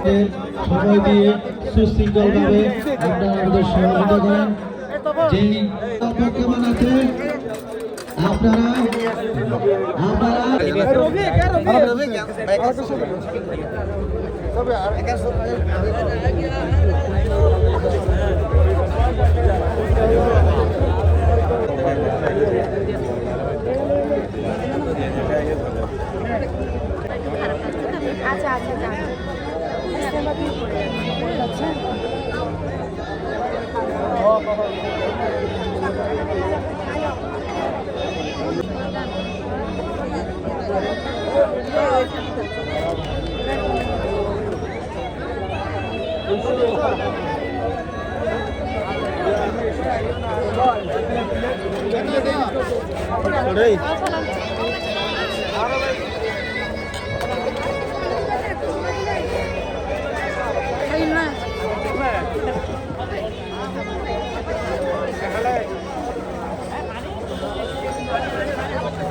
দর্শকদের সময় দিয়ে সুশৃঙ্খলভাবে আপনারা আমাদের সহযোগিতা করেন যেই পক্ষমান আছে আপনারা আপনারা।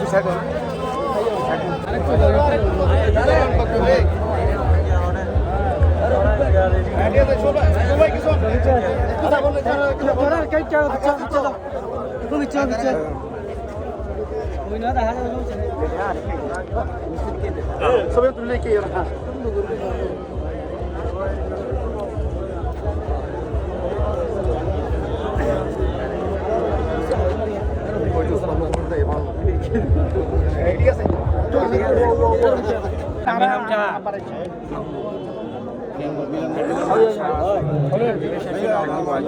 Second. সবাই তুলে কে ঠিক আছে 好呀，好呀，没事没事，没关系。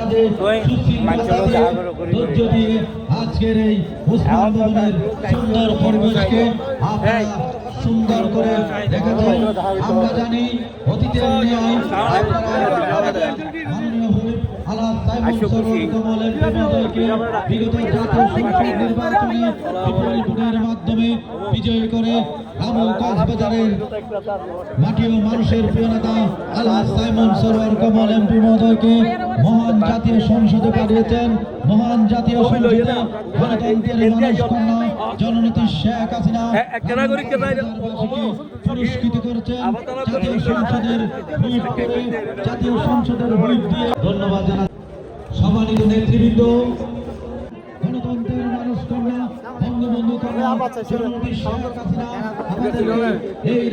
আজকের এই সুন্দর পরিবেশকে সুন্দর করে রেখেছেন আমরা জানি অতীতের ন্যায় বিগত জাতীয় সংসদ নির্বাচনে বিপুল ভোটের মাধ্যমে বিজয়ী করে রামু কক্সবাজারের মাটি ও মানুষের প্রিয় নেতা আল্লাহ সাইমন সরোয়ার কমল এমপি মহোদয়কে মহান জাতীয় সংসদে পাঠিয়েছেন। মহান জাতীয় সংসদে গণতন্ত্রের মানুষ কন্যা জননেত্রী শেখ হাসিনা পুরস্কৃত করেছেন। জাতীয় সংসদের জাতীয় সংসদের হুইপ দিয়ে ধন্যবাদ জানাচ্ছি। সম্মানিত নেতৃবৃন্দ গণতন্ত্রের মানুষ কন্যা বঙ্গবন্ধু কন্যা জননেত্রী শেখ হাসিনা আমাদেরকে এই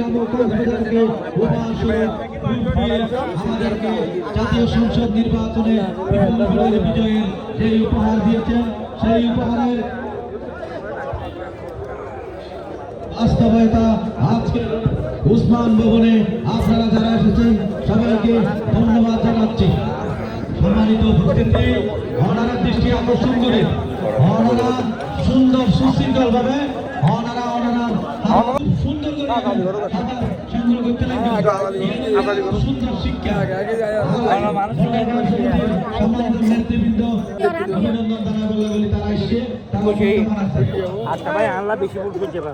জাতীয় সংসদ নির্বাচনে বিজয়ের যে উপহার দিয়েছেন সেই উপহারের বাস্তবতা আজকে উসমান ভবনে আপনারা যারা এসেছেন সবাইকে ধন্যবাদ জানাচ্ছি। সম্মানিত উপস্থিতি অনারার দৃষ্টি আকর্ষণ করে। অনারা সুন্দর সুশৃঙ্খল ভাবে অনারা অনারার খুব সুন্দর করে সংগ্রহ করতে লাগবে। সুন্দর শিক্ষা। সম্মানিত নেতৃবৃন্দ অভিনন্দন জানাব বলে তারা এসে আচ্ছা ভাই আল্লাহ বেশি ভুল করছে বা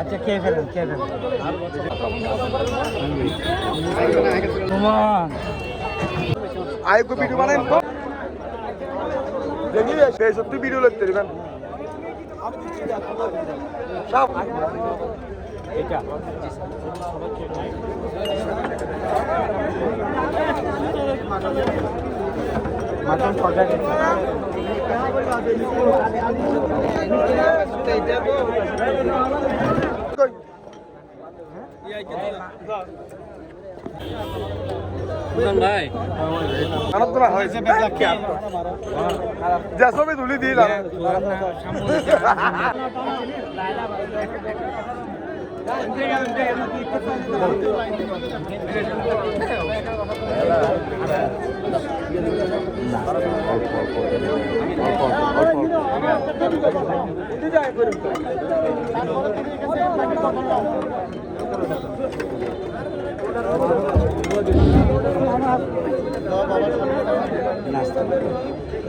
আচ্ছা খেয়ে ফেলুন খেয়ে ফেলুন। ভিডিও বানাইন তো। দেখি সেই সত্যি ভিডিও লিখতে দিবেন সব। এটা। মাটন যা ছবি তুলি দিলাম।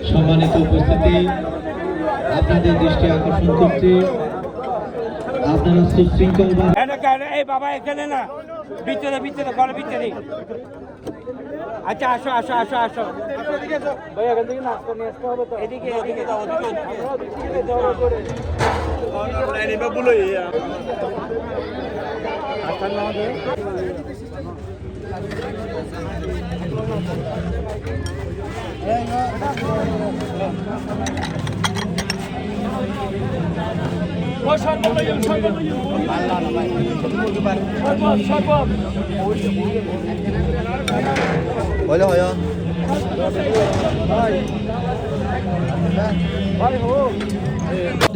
সম্মানিত উপস্থিতি আপনাদের দৃষ্টি আকর্ষণ করছি। আপনারা সুশৃঙ্খল এই বাবা এখানে না। ভিতরে ভিতরে ঘরের ভিতরে। আচ্ছা আসো আসো আসো আসো। ভাই এখান থেকে নাস্তা নিয়ে আসতে হবে তো। এদিকে এদিকে ওদিকে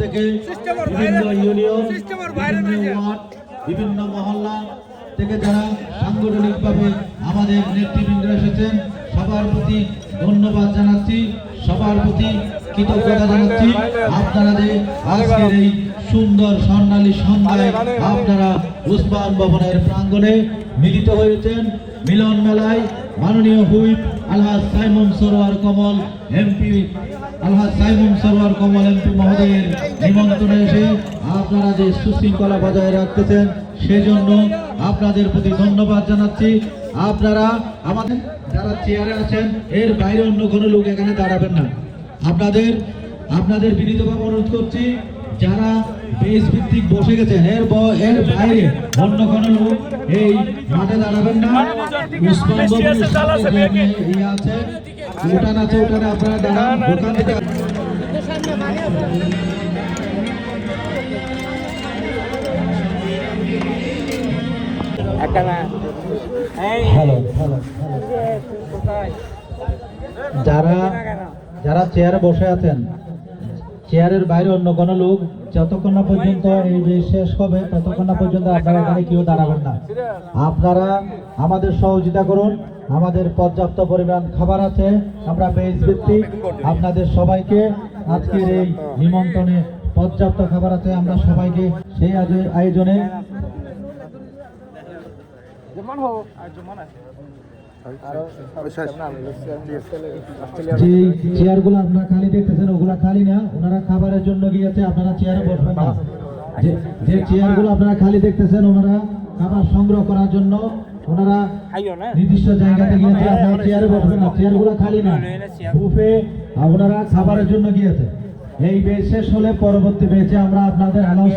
থেকে বিভিন্ন ইউনিয়ন মহল্লা থেকে যারা সাংগঠনিকভাবে আমাদের নেতৃবৃন্দ এসেছেন সবার প্রতি ধন্যবাদ জানাচ্ছি, সবার প্রতি কৃতজ্ঞতা জানাচ্ছি। আপনারা যে আজকের এই সুন্দর স্বর্ণালী সন্ধ্যায় আপনারা উসমান ভবনের প্রাঙ্গণে মিলিত হয়েছেন। মিলন মেলায় মাননীয় হুইপ আলহাজ সাইমন সরোয়ার কমল এমপি, আলহাজ সাইমন সরোয়ার কমল এমপি মহোদয়ের নিমন্ত্রণে এসে আপনারা যে সুশৃঙ্খলা বজায় রাখতেছেন, সেজন্য আপনাদের প্রতি ধন্যবাদ জানাচ্ছি। আপনারা আমাদের যারা চেয়ারে আছেন, এর বাইরে অন্য কোনো লোক এখানে দাঁড়াবেন না। আপনাদের আপনাদের বিনীতভাবে অনুরোধ করছি, যারা বেশ ভিত্তিক বসে গেছেন এর এর বাইরে অন্য কোনো লোক এই মাঠে দাঁড়াবেন না। আছে। উঠান আছে উঠানে আপনারা দাঁড়ান যারা যারা চেয়ারে বসে আছেন চেয়ারের বাইরে অন্য কোনো লোক যতক্ষণ না পর্যন্ত এই যে শেষ হবে, ততক্ষণ না পর্যন্ত আপনারা এখানে কেউ দাঁড়াবেন না। আপনারা আমাদের সহযোগিতা করুন, আমাদের পর্যাপ্ত পরিমাণ খাবার আছে, আমরা বেশ ভিত্তিক আপনাদের সবাইকে আজকের এই নিমন্ত্রণে পর্যাপ্ত খাবার আছে, আমরা সবাইকে সেই আয়োজ- আয়োজনে যে চেয়ারগুলো আপনারা খালি দেখতেছেন ওগুলা খালি না ওনারা খাবারের জন্য গিয়েছে আপনারা চেয়ারে বসবেন না। যে- যে চেয়ারগুলো আপনারা খালি দেখতেছেন ওনারা খাবার সংগ্রহ করার জন্য ওনারা নির্দিষ্ট জায়গাতে গিয়েছে আপনারা চেয়ারে বসবেন না চেয়ারগুলো খালি না। বুফে ওনারা খাবারের জন্য গিয়েছে। এই বেচ শেষ হলে পরবর্তী বেচে আমরা আপনাদের অ্যানাউন্স